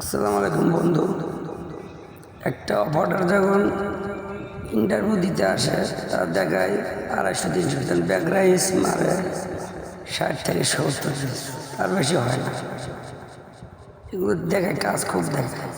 আসসালামু আলাইকুম বন্ধু। একটা অপারেটর যখন ইন্টারভিউ দিতে আসে, তার দেখায় আড়াইশো, তিনশো জন ব্যাক রাইস মারে, ষাট থেকে সত্তর জন। আর বেশি হয় না। এগুলো দেখায় কাজ খুব দেখায়